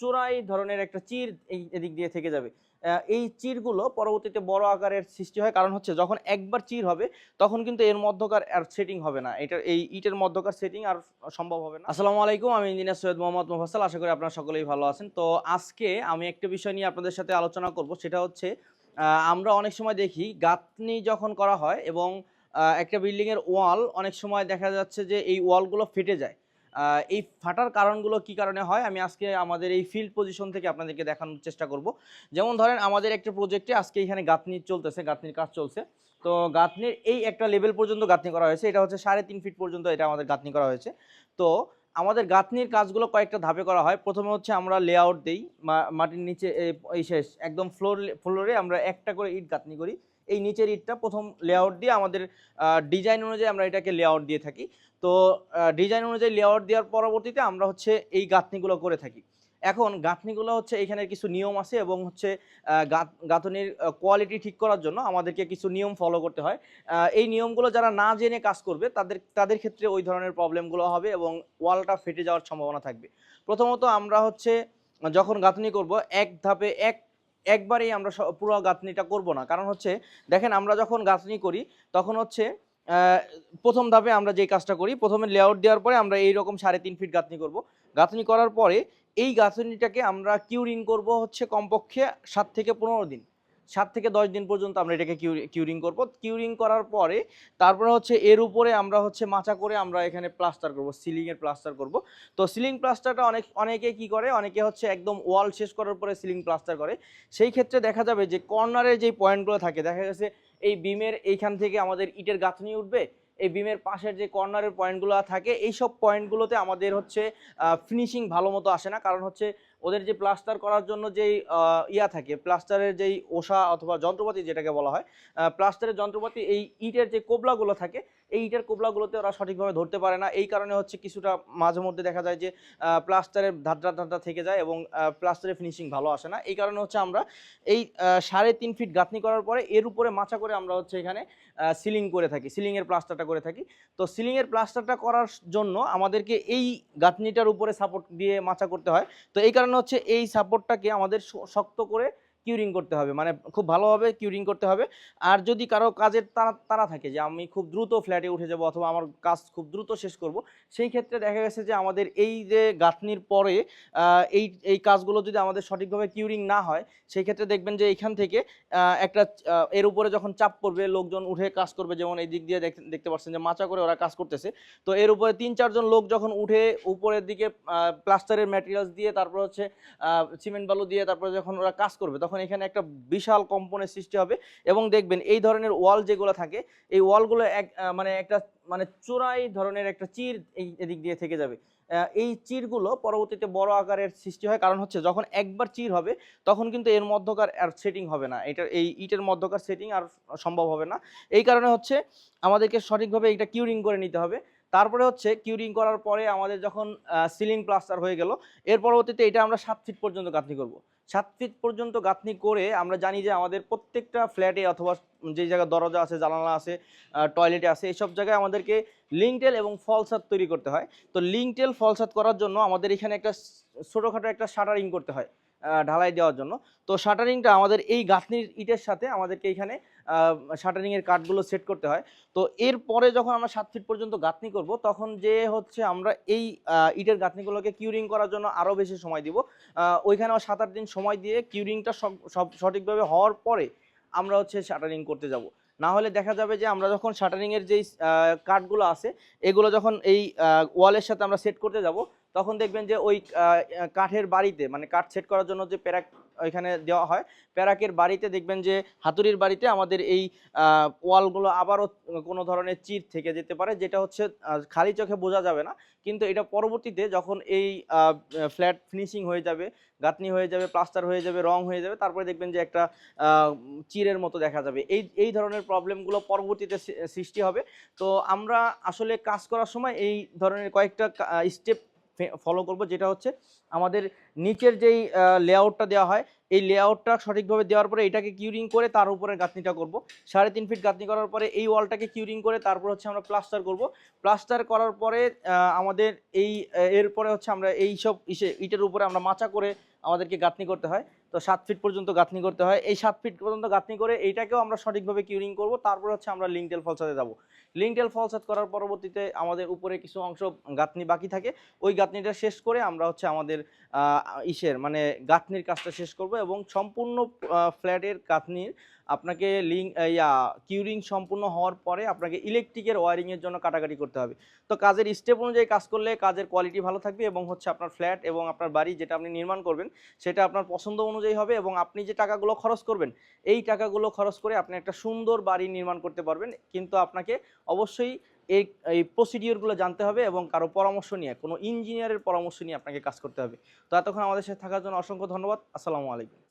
চোরাই ধরনের একটা চির এই এদিক দিয়ে থেকে যাবে। এই চিরগুলো পরবর্তীতে বড় আকারের সৃষ্টি হয়। কারণ হচ্ছে যখন একবার চির হবে, তখন কিন্তু এর মধ্যকার আর সেটিং হবে না। এটা এই ইটের মধ্যকার সেটিং আর সম্ভব হবে না। আসসালামু আলাইকুম, আমি ইঞ্জিনিয়ার সৈয়দ মোহাম্মদ মোফাসাল আশা করি আপনারা সকলেই ভালো আছেন। তো আজকে আমি একটা বিষয় নিয়ে আপনাদের সাথে আলোচনা করব। সেটা হচ্ছে আমরা অনেক সময় দেখি গাঁথনি যখন করা হয় এবং একটা বিল্ডিংয়ের ওয়াল অনেক সময় দেখা যাচ্ছে যে এই ওয়ালগুলো ফেটে যায়। এই ফাটার কারণগুলো কি কারণে হয়? আমি আজকে আমাদের এই ফিল্ড পজিশন থেকে আপনাদেরকে দেখানোর চেষ্টা করব। যেমন ধরেন, আমাদের একটা প্রজেক্টে আজকে এখানে গাঁথনি চলতেছে, গাঁথনির কাজ চলছে। তো গাঁথনির এই একটা লেভেল পর্যন্ত গাঁথনি করা হয়েছে। এটা হচ্ছে সাড়ে তিন ফিট পর্যন্ত এটা আমাদের গাঁথনি করা হয়েছে। তো আমাদের গাঁথনির কাজগুলো কয়েকটা ধাপে করা হয়। প্রথমে হচ্ছে আমরা লেআউট দিই মাটির নিচে এই শেষ, একদম ফ্লোর ফ্লোরে আমরা একটা করে ইট গাঁথনি করি। এই নিচের ইটটা প্রথম লেআউট দিয়ে আমাদের ডিজাইন অনুযায়ী আমরা এটাকে লেআউট দিয়ে থাকি। তো ডিজাইন অনুযায়ী লেআউট দেওয়ার পরবর্তীতে আমরা হচ্ছে এই গাঁথনিগুলো করে থাকি। এখন গাঁথনিগুলো হচ্ছে এখানে কিছু নিয়ম আছে এবং হচ্ছে গাঁথ- গাঁথনির কোয়ালিটি ঠিক করার জন্য আমাদেরকে কিছু নিয়ম ফলো করতে হয়। এই নিয়মগুলো যারা না জেনে কাজ করবে, তাদের তাদের ক্ষেত্রে ওই ধরনের প্রবলেমগুলো হবে এবং ওয়ালটা ফেটে যাওয়ার সম্ভাবনা থাকবে। প্রথমত আমরা হচ্ছে, যখন গাঁথনি করব, এক ধাপে এক একবারেই আমরা পুরো গাঁথনিটা করব না। কারণ হচ্ছে, দেখেন আমরা যখন গাঁথনি করি, তখন হচ্ছে প্রথম ধাপে আমরা যে কাজটা করি, প্রথমে লেআউট দেওয়ার পরে আমরা এই রকম সাড়ে তিন ফিট গাঁথনি করব। গাঁথনি করার পরে এই গাঁথনিটাকে আমরা কিউরিং করব হচ্ছে কমপক্ষে সাত থেকে পনেরো দিন। সাত থেকে দশ দিন পর্যন্ত আমরা এটাকে কিউরিং করব। কিউরিং করার পরে তারপরে হচ্ছে এর উপরে আমরা হচ্ছে মাচা করে আমরা এখানে প্লাস্টার করব সিলিংয়ের প্লাস্টার করব। তো সিলিং প্লাস্টারটা অনেক, অনেকে কি করে? অনেকে হচ্ছে একদম ওয়াল শেষ করার পরে সিলিং প্লাস্টার করে। সেই ক্ষেত্রে দেখা যাবে যে কর্নারের যে পয়েন্টগুলো থাকে, দেখা গেছে এই বিমের এইখান থেকে আমাদের ইটের গাঁথনি উঠবে এই বিমের পাশের যে কর্নারের পয়েন্টগুলো থাকে এই সব পয়েন্টগুলোতে আমাদের হচ্ছে ফিনিশিং ভালো মতো আসে না। কারণ হচ্ছে ওদের যে প্লাস্টার করার জন্য যেই ইয়া থাকে প্লাস্টারের যেই ওষা অথবা যন্ত্রপাতি যেটাকে বলা হয় প্লাস্টারের যন্ত্রপাতি এই ইটের যে কোবলাগুলো থাকে এই ইটের কোবলাগুলোতে ওরা সঠিকভাবে ধরতে পারে না। এই কারণে হচ্ছে কিছুটা মাঝে মধ্যে দেখা যায় যে প্লাস্টারের ধাদ্রা ধাদ্রা থেকে যায় এবং প্লাস্টারের ফিনিশিং ভালো আসে না। এই কারণে হচ্ছে আমরা এই সাড়ে তিন ফিট গাঁথনি করার পরে এর উপরে মাচা করে আমরা হচ্ছে এখানে সিলিং করে থাকি সিলিংয়ের প্লাস্টারটা করে থাকি। তো সিলিংয়ের প্লাস্টারটা করার জন্য আমাদেরকে এই গাঁথনিটার উপরে সাপোর্ট দিয়ে মাচা করতে হয়। তো এই কারণে হচ্ছে এই সাপোর্টটাকে আমাদের শক্ত করে কিউরিং করতে হবে মানে খুব ভালোভাবে কিউরিং করতে হবে। আর যদি কারও কাজের তারা তারা থাকে যে আমি খুব দ্রুত ফ্ল্যাটে উঠে যাব অথবা আমার কাজ খুব দ্রুত শেষ করব, সেই ক্ষেত্রে দেখা গেছে যে আমাদের এই যে গাঁথনির পরে এই এই কাজগুলো যদি আমাদের সঠিকভাবে কিউরিং না হয়, সেই ক্ষেত্রে দেখবেন যে এইখান থেকে একটা এর উপরে যখন চাপ পড়বে, লোকজন উঠে কাজ করবে, যেমন এই দিক দিয়ে দেখ- দেখতে পাচ্ছেন যে মাচা করে ওরা কাজ করতেছে। তো এর উপরে তিন, চারজন লোক যখন উঠে উপরের দিকে প্লাস্টারের ম্যাটেরিয়ালস দিয়ে, তারপর হচ্ছে সিমেন্ট বালু দিয়ে, তারপরে যখন ওরা কাজ করবে, তখন এখানে একটা বিশাল কম্পনের সৃষ্টি হবে এবং দেখবেন এই ধরনের ওয়াল যেগুলো থাকে, এই ওয়ালগুলো এক মানে একটা মানে চোরাই ধরনের একটা চির এই এদিক দিয়ে থেকে যাবে। এই চিরগুলো পরবর্তীতে বড় আকারের সৃষ্টি হয়, কারণ হচ্ছে যখন একবার চির হবে, তখন কিন্তু এর মধ্যকার আর সেটিং হবে না। এটা, এই ইটের মধ্যকার সেটিং আর সম্ভব হবে না। এই কারণে হচ্ছে আমাদেরকে সঠিকভাবে এটা কিউরিং করে নিতে হবে। তারপরে হচ্ছে কিউরিং করার পরে আমাদের যখন সিলিং প্লাস্টার হয়ে গেল, এর পরবর্তীতে এটা আমরা সাত ফিট পর্যন্ত গাঁথনি করব। সাত ফিট পর্যন্ত গাঁথনি করে আমরা জানি যে আমাদের প্রত্যেকটা ফ্ল্যাটে অথবা যে জায়গায় দরজা আছে, জানালা আছে টয়লেটে আছে এইসব জায়গায় আমাদেরকে লিঙ্কটেল এবং ফলসাত তৈরি করতে হয়। তো লিঙ্কটেল ফলসাত করার জন্য আমাদের এখানে একটা ছোটোখাটো একটা শাটারিং করতে হয়। ঢালাই দেওয়ার জন্য। তো শাটারিংটা আমাদের এই গাঁথনির ইটের সাথে আমাদেরকে এখানে শাটারিংয়ের কাঠগুলো সেট করতে হয়। তো এরপরে যখন আমরা সাত ফিট পর্যন্ত গাঁথনি করব, তখন যে হচ্ছে আমরা এই ইটের গাঁথনিগুলোকে কিউরিং করার জন্য আরও বেশি সময় দিব। ওইখানেও সাত আট দিন সময় দিয়ে কিউরিংটা সব সব সঠিকভাবে হওয়ার পরে আমরা হচ্ছে শাটারিং করতে যাব। না হলে দেখা যাবে যে আমরা যখন শাটারিংয়ের যেই কাঠগুলো আছে, এগুলো যখন এই ওয়ালের সাথে আমরা সেট করতে যাব, তখন দেখবেন যে ওই কাঠের বাড়িতে মানে কাঠ সেট করার জন্য যে প্যারাক ওইখানে দেওয়া হয়। প্যারাকের বাড়িতে দেখবেন যে, হাতুড়ির বাড়িতে আমাদের এই ওয়ালগুলো আবারও কোনো ধরনের চির থেকে যেতে পারে, যেটা হচ্ছে খালি চোখে বোঝা যাবে না। কিন্তু এটা পরবর্তীতে যখন এই ফ্ল্যাট ফিনিশিং হয়ে যাবে, গাঁথনি হয়ে যাবে, প্লাস্টার হয়ে যাবে, রং হয়ে যাবে, তারপরে দেখবেন যে একটা চিরের মতো দেখা যাবে। এই এই ধরনের প্রবলেমগুলো পরবর্তীতে সৃষ্টি হবে। তো আমরা আসলে কাজ করার সময় এই ধরনের কয়েকটা স্টেপ ফলো করব, যেটা হচ্ছে আমাদের নিচের যেই লেআউটটা দেওয়া হয়, এই লেআউটটা সঠিকভাবে দেওয়ার পরে এটাকে কিউরিং করে তার উপরে গাঁথনিটা করব। সাড়ে তিন ফিট গাঁথনি করার পরে এই ওয়ালটাকে কিউরিং করে তারপর হচ্ছে আমরা প্লাস্টার করব। প্লাস্টার করার পরে আমাদের এই, এরপরে হচ্ছে আমরা এই সব ইসে, ইটের উপরে আমরা মাচা করে আমাদেরকে গাঁথনি করতে হয়। তো সাত ফিট পর্যন্ত গাঁথনি করতে হয়। এই সাত ফিট পর্যন্ত গাঁথনি করে এইটাকেও আমরা সঠিকভাবে কিউরিং করব। তারপর হচ্ছে আমরা লিঙ্কটেল ফলসাতে যাব। লিঙ্কটেল ফলসাত করার পরবর্তীতে আমাদের উপরে কিছু অংশ গাঁথনি বাকি থাকে। ওই গাঁথনিটা শেষ করে আমরা হচ্ছে আমাদের ইসের মানে গাঁথনির কাজটা শেষ করব এবং সম্পূর্ণ ফ্ল্যাটের গাঁথনির আপনাকে লিঙ্ক ইয়া কিউরিং সম্পূর্ণ হওয়ার পরে আপনাকে ইলেকট্রিকের ওয়ারিংয়ের জন্য কাটাকাটি করতে হবে। তো কাজের স্টেপ অনুযায়ী কাজ করলে কাজের কোয়ালিটি ভালো থাকবে এবং হচ্ছে আপনার ফ্ল্যাট এবং আপনার বাড়ি যেটা আপনি নির্মাণ করবেন, সেটা আপনার পছন্দ অনুযায়ী হবে এবং আপনি যে টাকাগুলো খরচ করবেন, এই টাকাগুলো খরচ করে আপনি একটা সুন্দর বাড়ি নির্মাণ করতে পারবেন। কিন্তু আপনাকে অবশ্যই এই এই প্রসিডিওরগুলো জানতে হবে এবং কারও পরামর্শ নিয়ে, কোনো ইঞ্জিনিয়ারের পরামর্শ নিয়ে আপনাকে কাজ করতে হবে। তো এতক্ষণ আমাদের সাথে থাকার জন্য অসংখ্য ধন্যবাদ। আসসালামু আলাইকুম।